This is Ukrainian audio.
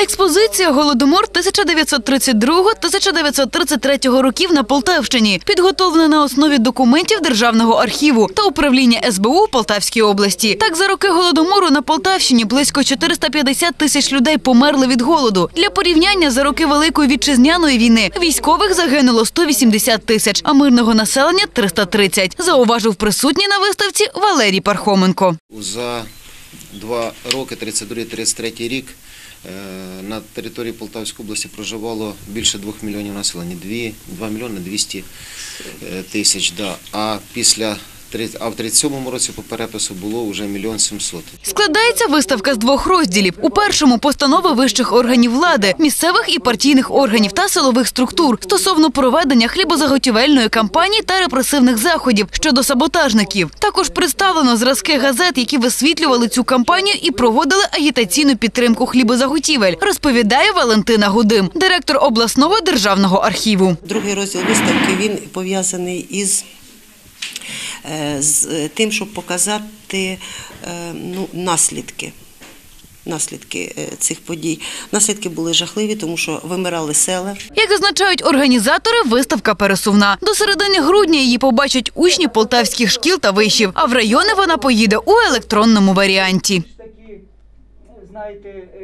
Експозиція Голодомор 1932-1933 років на Полтавщині підготовлена на основі документів Державного архіву та управління СБУ Полтавській області. Так, за роки голодомору на Полтавщині близько 450 тисяч людей померли від голоду. Для порівняння за роки Великої вітчизняної війни військових загинуло 180 тисяч, а мирного населення 330, зауважив присутній на виставці Валерій Пархоменко. За два роки, 32-33 рік, е, на території Полтавської області проживало більше 2 мільйонів населення, 2, 2 мільйони 200 е, тисяч. Да. А після а в 37-му році по перепису було вже мільйон 700. Складається виставка з двох розділів. У першому постанови вищих органів влади, місцевих і партійних органів та силових структур стосовно проведення хлібозаготівельної кампанії та репресивних заходів щодо саботажників. Також представлено зразки газет, які висвітлювали цю кампанію і проводили агітаційну підтримку хлібозаготівель. Розповідає Валентина Гудим, директор обласного державного архіву. Другий розділ виставки він пов'язаний із з е, тим, щоб показати е, ну, наслідки. Наслідки е, цих подій. Наслідки були жахливі, тому що вимирали села. Як зазначають організатори, виставка пересувна. До середини грудня її побачать учні полтавських шкіл та вишів, а в райони вона поїде у електронному варіанті. такі, знаєте, е,